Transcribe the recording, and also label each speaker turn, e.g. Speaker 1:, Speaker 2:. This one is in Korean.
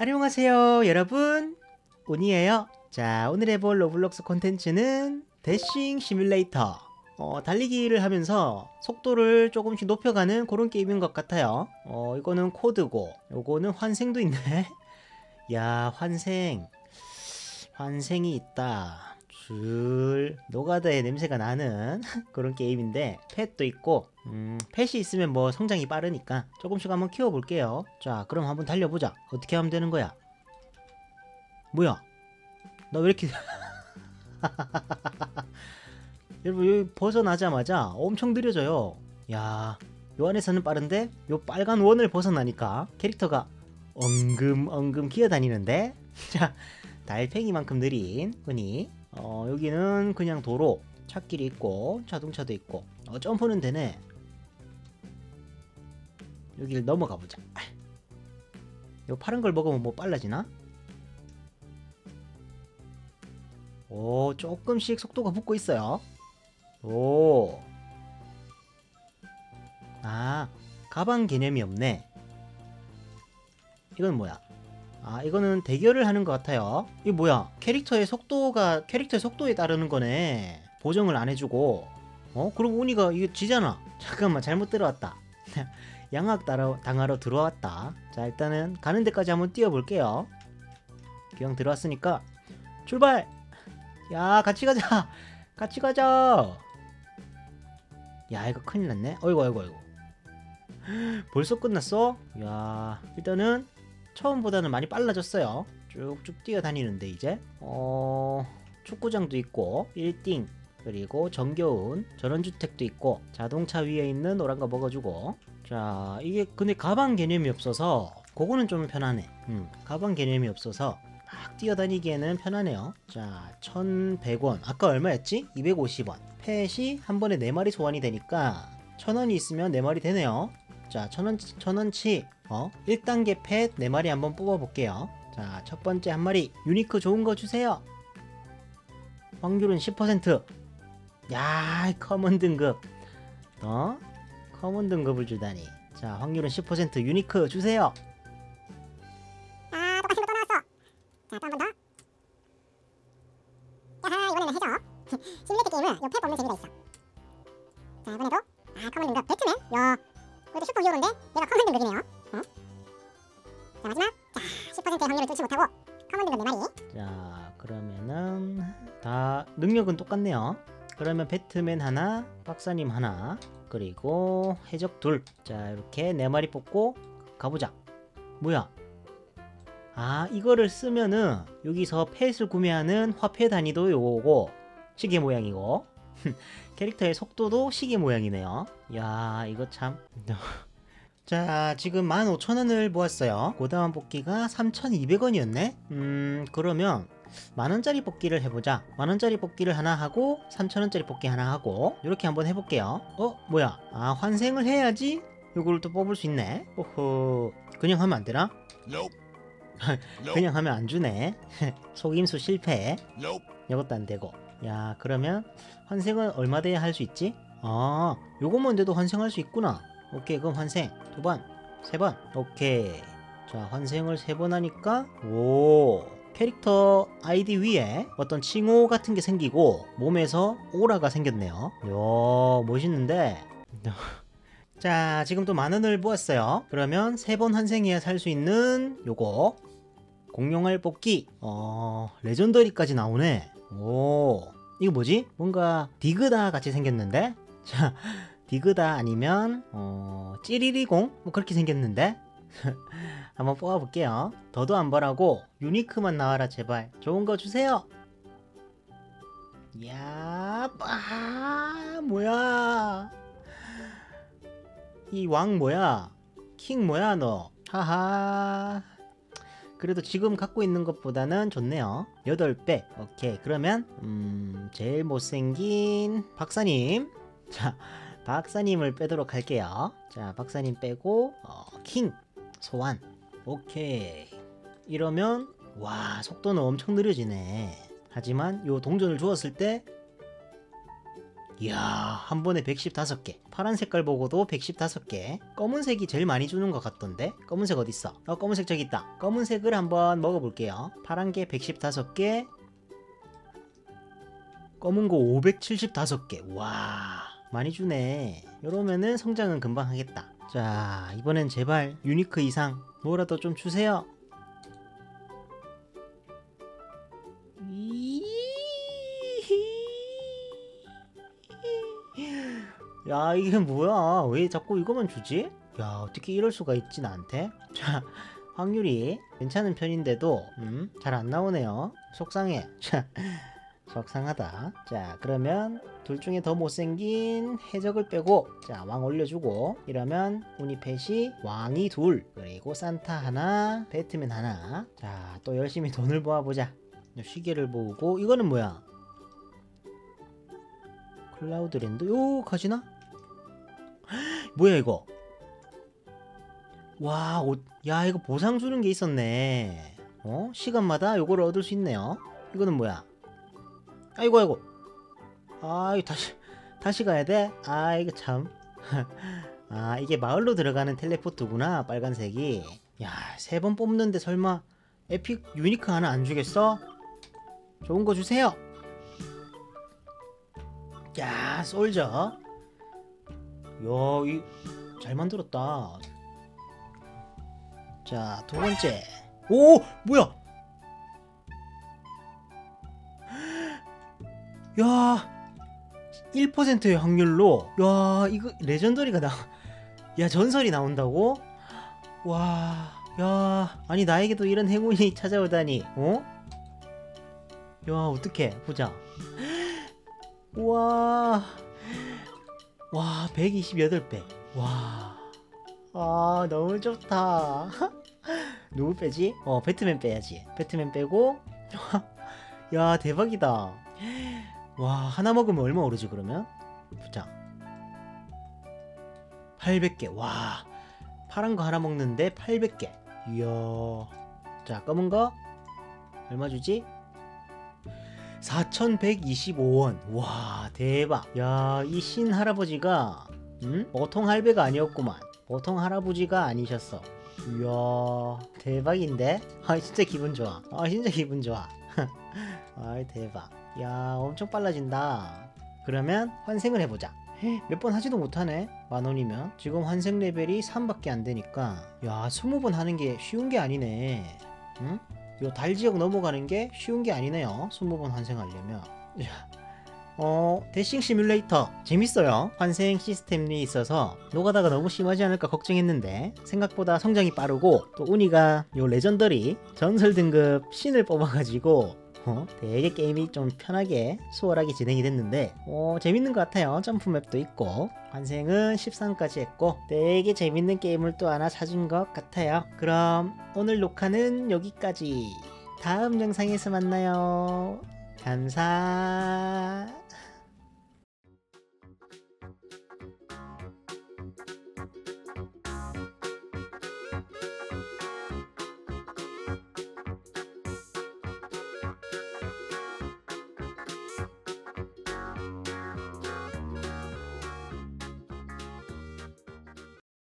Speaker 1: 안녕하세요 여러분. 운이에요. 자 오늘 해볼 로블록스 콘텐츠는 대싱 시뮬레이터. 어, 달리기를 하면서 속도를 조금씩 높여가는 그런 게임인 것 같아요. 어 이거는 코드고 요거는 환생도 있네. 야 환생. 환생이 있다 줄 노가다의 냄새가 나는 그런 게임인데 펫도 있고 음, 펫이 있으면 뭐 성장이 빠르니까 조금씩 한번 키워볼게요. 자 그럼 한번 달려보자. 어떻게 하면 되는 거야? 뭐야? 나 왜 이렇게 여러분 여기 벗어나자마자 엄청 느려져요. 야, 요 안에서는 빠른데 요 빨간 원을 벗어나니까 캐릭터가 엉금 엉금 기어다니는데? 자 달팽이만큼 느린 흔히 어, 여기는 그냥 도로 차길이 있고 자동차도 있고 어, 점프는 되네 여기를 넘어가 보자 요 파란 걸 먹으면 뭐 빨라지나? 오 조금씩 속도가 붙고 있어요 오. 아, 가방 개념이 없네. 이건 뭐야? 아, 이거는 대결을 하는 것 같아요. 이게 뭐야? 캐릭터의 속도가, 캐릭터의 속도에 따르는 거네. 보정을 안 해주고. 어? 그럼 운이가 이거 지잖아. 잠깐만, 잘못 들어왔다. 양악 따라, 당하러 들어왔다. 자, 일단은 가는 데까지 한번 뛰어볼게요. 그냥 들어왔으니까, 출발! 야, 같이 가자! 같이 가자! 야 이거 큰일 났네 어이구 어이구 어이구 벌써 끝났어? 야 일단은 처음보다는 많이 빨라졌어요. 쭉쭉 뛰어다니는데 이제. 어 축구장도 있고 1띵 그리고 정겨운 전원주택도 있고 자동차 위에 있는 노란 거 먹어주고. 자 이게 근데 가방 개념이 없어서 그거는 좀 편하네. 음, 가방 개념이 없어서 막 뛰어다니기에는 편하네요. 자 1100원. 아까 얼마였지? 250원. 펫이 한 번에 4마리 소환이 되니까 1000원이 있으면 4마리 되네요. 자 1000원, 1000원치 어? 1단계 펫 4마리 한번 뽑아볼게요. 자 첫번째 한 마리. 유니크 좋은 거 주세요. 확률은 10%야 커먼 등급. 어? 커먼 등급을 주다니. 자 확률은 10% 유니크 주세요.
Speaker 2: 아 똑같은 거 또 나왔어. 자 또 한 번 더. 야하 이번에는 해줘. 시뮬레이터 게임은 요패 뽑는 재미가 있어 못하고 커먼 등급 4마리
Speaker 1: 자 그러면은 다 능력은 똑같네요. 그러면 배트맨 하나 박사님 하나 그리고 해적 둘자 이렇게 네 마리 뽑고 가보자. 뭐야? 아 이거를 쓰면은 여기서 펫을 구매하는 화폐 단위도 요거고 시계 모양이고. 캐릭터의 속도도 시계 모양이네요. 야 이거 참 자 지금 15,000원을 모았어요. 고다운 뽑기가 3,200원이었네. 음 그러면 만원짜리 뽑기를 해보자. 만원짜리 뽑기를 하나 하고 3천원짜리 뽑기 하나 하고 이렇게 한번 해볼게요. 어 뭐야? 아 환생을 해야지 요거를 또 뽑을 수 있네. 오호. 그냥 하면 안 되나?
Speaker 3: Nope.
Speaker 1: 그냥 하면 안 주네. 속임수 실패.
Speaker 3: Nope.
Speaker 1: 이것도 안 되고. 야 그러면 환생은 얼마 돼야 할 수 있지? 아 요것만 돼도 환생할 수 있구나 오케이 그럼 환생. 두 번 세 번. 오케이. 자 환생을 세 번 하니까 오. 캐릭터 아이디 위에 어떤 칭호 같은 게 생기고 몸에서 오라가 생겼네요. 요 멋있는데? 자 지금 또 만원을 모았어요. 그러면 세 번 환생해야 살 수 있는 요거. 공룡알 뽑기. 어 레전더리까지 나오네. 오. 이거 뭐지? 뭔가 디그다 같이 생겼는데? 자 디그다 아니면 어 찌리리공 뭐 그렇게 생겼는데 한번 뽑아볼게요 더도 안 바라고 유니크만 나와라 제발 좋은 거 주세요 야, 아, 뭐야? 이 왕 뭐야? 킹 뭐야 너? 하하. 그래도 지금 갖고 있는 것보다는 좋네요. 8배. 오케이. 그러면 음, 제일 못생긴 박사님. 자, 박사님을 빼도록 할게요. 자, 박사님 빼고 어, 킹 소환. 오케이. 이러면 와, 속도는 엄청 느려지네. 하지만 요 동전을 주었을 때 이야 한 번에 115개 파란 색깔 보고도 115개 검은색이 제일 많이 주는 것 같던데 검은색 어딨어 어 검은색 저기 있다 검은색을 한번 먹어볼게요 파란 게 115개 검은 거 575개 와 많이 주네. 이러면은 성장은 금방 하겠다. 자 이번엔 제발 유니크 이상 뭐라도 좀 주세요. 야 이게 뭐야? 왜 자꾸 이거만 주지? 야 어떻게 이럴 수가 있지 나한테? 자 확률이 괜찮은 편인데도 음, 잘 안 나오네요. 속상해. 자 속상하다 자 그러면 둘 중에 더 못생긴 해적을 빼고 자 왕 올려주고 이러면 우니펫이 왕이 둘 그리고 산타 하나 배트맨 하나 자 또 열심히 돈을 모아보자 시계를 모으고 이거는 뭐야 클라우드랜드 요 가지나? 뭐야 이거 와, 옷, 야, 이거 보상 주는 게 있었네. 어? 시간마다 요거를 얻을 수 있네요. 이거는 뭐야? 아이고, 아이고. 아, 이거 다시, 다시 가야 돼? 아, 이거 참. 아, 이게 마을로 들어가는 텔레포트구나, 빨간색이. 야, 세 번 뽑는데 설마 에픽 유니크 하나 안 주겠어? 좋은 거 주세요. 야, 솔저. 야, 이, 잘 만들었다. 자, 두 번째. 오, 뭐야? 야, 1%의 확률로, 야, 이거 레전더리가 나, 야, 전설이 나온다고? 와, 야, 아니 나에게도 이런 행운이 찾아오다니, 어? 야, 어떡해, 보자. 와, 와, 128배. 와, 아, 너무 좋다. 누구 빼지? 어, 배트맨 빼야지. 배트맨 빼고, 야, 대박이다. 와, 하나 먹으면 얼마 오르지, 그러면? 보자. 800개. 와, 파란 거 하나 먹는데 800개. 이야. 자, 검은 거? 얼마 주지? 4125원. 와, 대박. 야, 이 신 할아버지가, 음? 보통 할배가 아니었구만. 보통 할아버지가 아니셨어. 이야, 대박인데? 아, 진짜 기분 좋아. 아, 진짜 기분 좋아. 아, 대박. 야, 엄청 빨라진다. 그러면 환생을 해보자. 몇 번 하지도 못하네. 만 원이면. 지금 환생 레벨이 3밖에 안 되니까. 야, 20번 하는 게 쉬운 게 아니네. 응? 요 달 지역 넘어가는 게 쉬운 게 아니네요. 20번 환생하려면. 야, 어, 대싱 시뮬레이터 재밌어요. 환생 시스템이 있어서 노가다가 너무 심하지 않을까 걱정했는데 생각보다 성장이 빠르고 또 우니가 요 레전더리 전설 등급 신을 뽑아가지고 어, 되게 게임이 좀 편하게 수월하게 진행이 됐는데 어, 재밌는 것 같아요. 점프맵도 있고 환생은 13까지 했고 되게 재밌는 게임을 또 하나 사준 것 같아요. 그럼 오늘 녹화는 여기까지 다음 영상에서 만나요. 감사